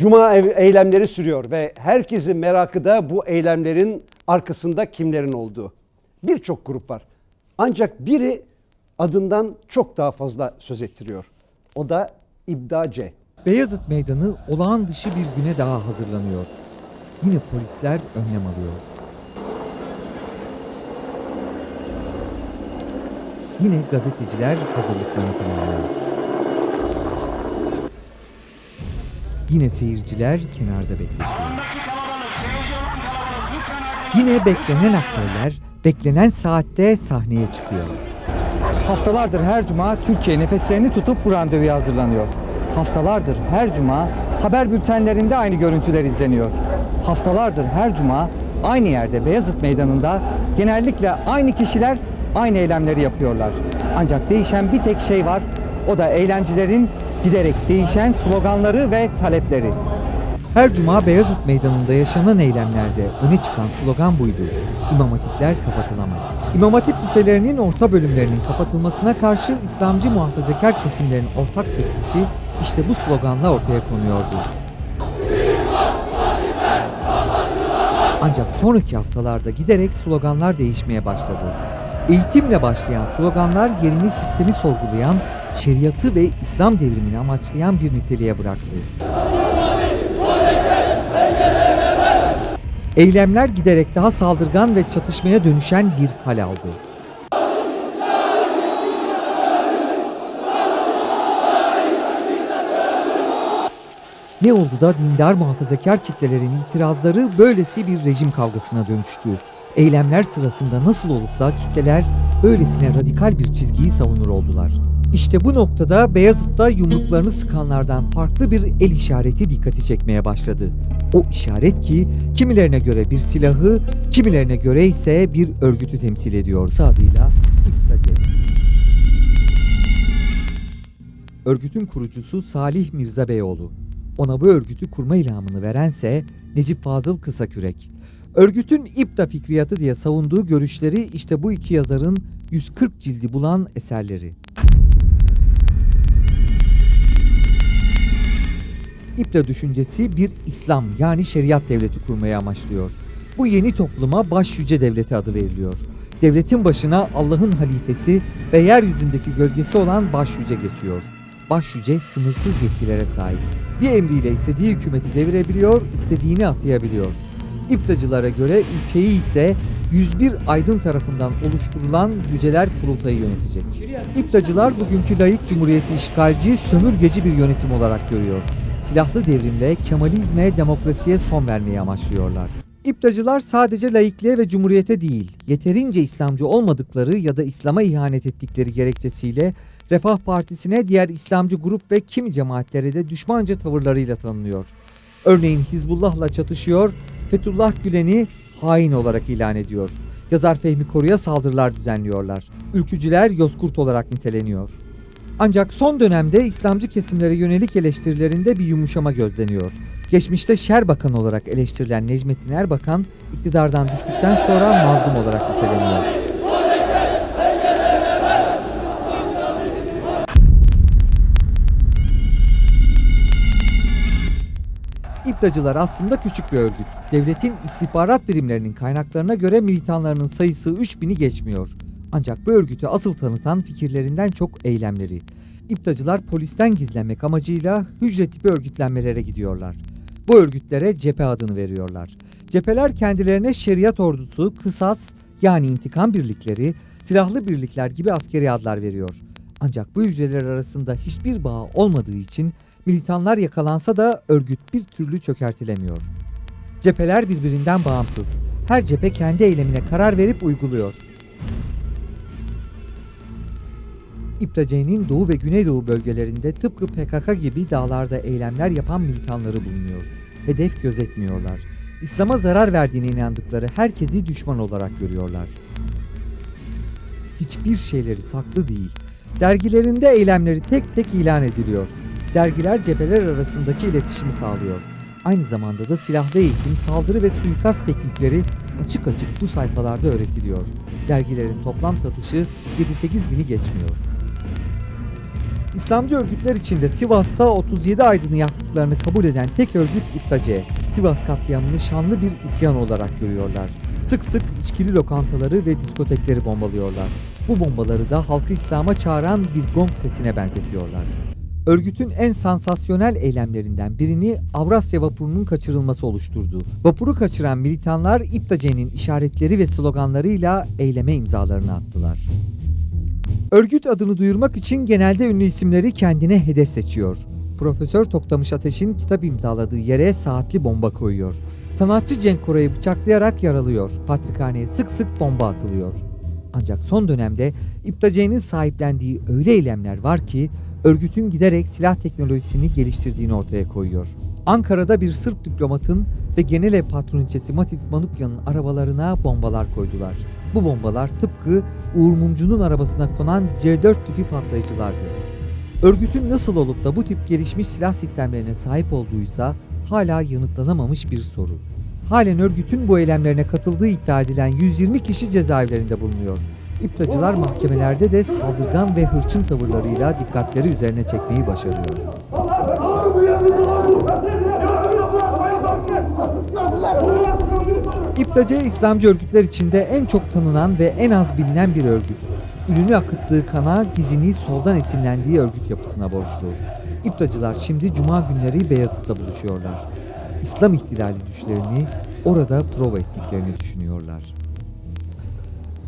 Cuma eylemleri sürüyor ve herkesin merakı da bu eylemlerin arkasında kimlerin olduğu. Birçok grup var. Ancak biri adından çok daha fazla söz ettiriyor. O da İbdace. Beyazıt Meydanı olağan dışı bir güne daha hazırlanıyor. Yine polisler önlem alıyor. Yine gazeteciler hazırlıklarını tamamlıyor. Yine seyirciler kenarda bekleşiyor. Yine beklenen aktörler beklenen saatte sahneye çıkıyor. Haftalardır her cuma Türkiye nefeslerini tutup bu randevuya hazırlanıyor. Haftalardır her cuma haber bültenlerinde aynı görüntüler izleniyor. Haftalardır her cuma aynı yerde Beyazıt Meydanı'nda genellikle aynı kişiler aynı eylemleri yapıyorlar. Ancak değişen bir tek şey var. O da eylemcilerin giderek değişen sloganları ve talepleri. Her cuma Beyazıt Meydanı'nda yaşanan eylemlerde öne çıkan slogan buydu. İmam hatipler kapatılamaz. İmam hatip liselerinin orta bölümlerinin kapatılmasına karşı İslamcı muhafazakar kesimlerin ortak tepkisi işte bu sloganla ortaya konuyordu. Ancak sonraki haftalarda giderek sloganlar değişmeye başladı. Eğitimle başlayan sloganlar yerini sistemi sorgulayan, şeriatı ve İslam devrimini amaçlayan bir niteliğe bıraktı. Eylemler giderek daha saldırgan ve çatışmaya dönüşen bir hal aldı. Ne oldu da dindar muhafazakar kitlelerin itirazları böylesi bir rejim kavgasına dönüştü? Eylemler sırasında nasıl olup da kitleler böylesine radikal bir çizgiyi savunur oldular? İşte bu noktada Beyazıt'ta yumruklarını sıkanlardan farklı bir el işareti dikkati çekmeye başladı. O işaret ki kimilerine göre bir silahı, kimilerine göre ise bir örgütü temsil ediyor. Adıyla İptace. Örgütün kurucusu Salih Mirza Beyoğlu. Ona bu örgütü kurma ilhamını verense Necip Fazıl Kısakürek. Örgütün İpta fikriyatı diye savunduğu görüşleri işte bu iki yazarın 140 cildi bulan eserleri. İpta düşüncesi bir İslam yani şeriat devleti kurmayı amaçlıyor. Bu yeni topluma baş yüce devleti adı veriliyor. Devletin başına Allah'ın halifesi ve yeryüzündeki gölgesi olan baş yüce geçiyor. Baş yüce sınırsız yetkilere sahip. Bir emriyle istediği hükümeti devirebiliyor, istediğini atayabiliyor. İptacılara göre ülkeyi ise 101 aydın tarafından oluşturulan Yüceler Kurultayı yönetecek. İptacılar bugünkü layık cumhuriyeti işgalci, sömürgeci bir yönetim olarak görüyor. Silahlı devrimle Kemalizme, demokrasiye son vermeyi amaçlıyorlar. İptacılar sadece laikliğe ve cumhuriyete değil, yeterince İslamcı olmadıkları ya da İslam'a ihanet ettikleri gerekçesiyle Refah Partisi'ne diğer İslamcı grup ve kimi cemaatlere de düşmanca tavırlarıyla tanınıyor. Örneğin Hizbullah'la çatışıyor, Fethullah Gülen'i hain olarak ilan ediyor. Yazar Fehmi Koru'ya saldırılar düzenliyorlar. Ülkücüler Yozkurt olarak niteleniyor. Ancak son dönemde İslamcı kesimlere yönelik eleştirilerinde bir yumuşama gözleniyor. Geçmişte Şer Bakan olarak eleştirilen Necmettin Erbakan, iktidardan düştükten sonra mazlum olarak niteleniyor. İptacılar aslında küçük bir örgüt. Devletin istihbarat birimlerinin kaynaklarına göre militanlarının sayısı 3000'i geçmiyor. Ancak bu örgütü asıl tanıtan fikirlerinden çok eylemleri. İptacılar polisten gizlenmek amacıyla hücre tipi örgütlenmelere gidiyorlar. Bu örgütlere cephe adını veriyorlar. Cepheler kendilerine şeriat ordusu, kısas yani intikam birlikleri, silahlı birlikler gibi askeri adlar veriyor. Ancak bu hücreler arasında hiçbir bağ olmadığı için militanlar yakalansa da örgüt bir türlü çökertilemiyor. Cepheler birbirinden bağımsız. Her cephe kendi eylemine karar verip uyguluyor. İptace'nin doğu ve güneydoğu bölgelerinde tıpkı PKK gibi dağlarda eylemler yapan militanları bulunuyor. Hedef gözetmiyorlar. İslam'a zarar verdiğine inandıkları herkesi düşman olarak görüyorlar. Hiçbir şeyleri saklı değil. Dergilerinde eylemleri tek tek ilan ediliyor. Dergiler cepheler arasındaki iletişimi sağlıyor. Aynı zamanda da silahlı eğitim, saldırı ve suikast teknikleri açık açık bu sayfalarda öğretiliyor. Dergilerin toplam satışı 7-8 bini geçmiyor. İslamcı örgütler içinde Sivas'ta 37 aydını yaktıklarını kabul eden tek örgüt İptace, Sivas katliamını şanlı bir isyan olarak görüyorlar. Sık sık içkili lokantaları ve diskotekleri bombalıyorlar. Bu bombaları da halkı İslam'a çağıran bir gong sesine benzetiyorlar. Örgütün en sansasyonel eylemlerinden birini Avrasya vapurunun kaçırılması oluşturdu. Vapuru kaçıran militanlar İptace'nin işaretleri ve sloganlarıyla eyleme imzalarını attılar. Örgüt adını duyurmak için genelde ünlü isimleri kendine hedef seçiyor. Profesör Toktamış Ateş'in kitap imzaladığı yere saatli bomba koyuyor. Sanatçı Cenk Koray'ı bıçaklayarak yaralıyor. Patrikhaneye sık sık bomba atılıyor. Ancak son dönemde İptace'nin sahiplendiği öyle eylemler var ki örgütün giderek silah teknolojisini geliştirdiğini ortaya koyuyor. Ankara'da bir Sırp diplomatın ve genel ev patroniçesi Matik Manukyan'ın arabalarına bombalar koydular. Bu bombalar tıpkı Uğur Mumcu'nun arabasına konan C4 tipi patlayıcılardı. Örgütün nasıl olup da bu tip gelişmiş silah sistemlerine sahip olduğuysa hala yanıtlanamamış bir soru. Halen örgütün bu eylemlerine katıldığı iddia edilen 120 kişi cezaevlerinde bulunuyor. İptacılar mahkemelerde de saldırgan ve hırçın tavırlarıyla dikkatleri üzerine çekmeyi başarıyor. İptacı İslamcı örgütler içinde en çok tanınan ve en az bilinen bir örgüt. Ününü akıttığı kana gizini soldan esinlendiği örgüt yapısına borçlu. İptacılar şimdi cuma günleri Beyazıt'ta buluşuyorlar. İslam ihtilali düşlerini orada prova ettiklerini düşünüyorlar.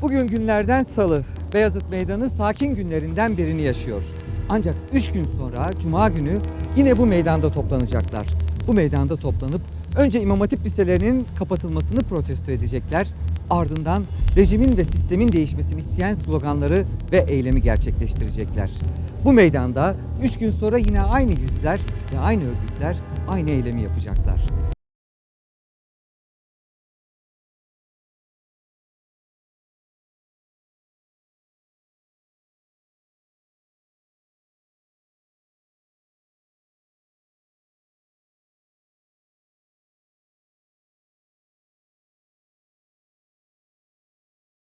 Bugün günlerden salı. Beyazıt Meydanı sakin günlerinden birini yaşıyor. Ancak 3 gün sonra Cuma günü yine bu meydanda toplanacaklar. Bu meydanda toplanıp önce İmam Hatip liselerinin kapatılmasını protesto edecekler. Ardından rejimin ve sistemin değişmesini isteyen sloganları ve eylemi gerçekleştirecekler. Bu meydanda 3 gün sonra yine aynı yüzler ve aynı örgütler aynı eylemi yapacaklar.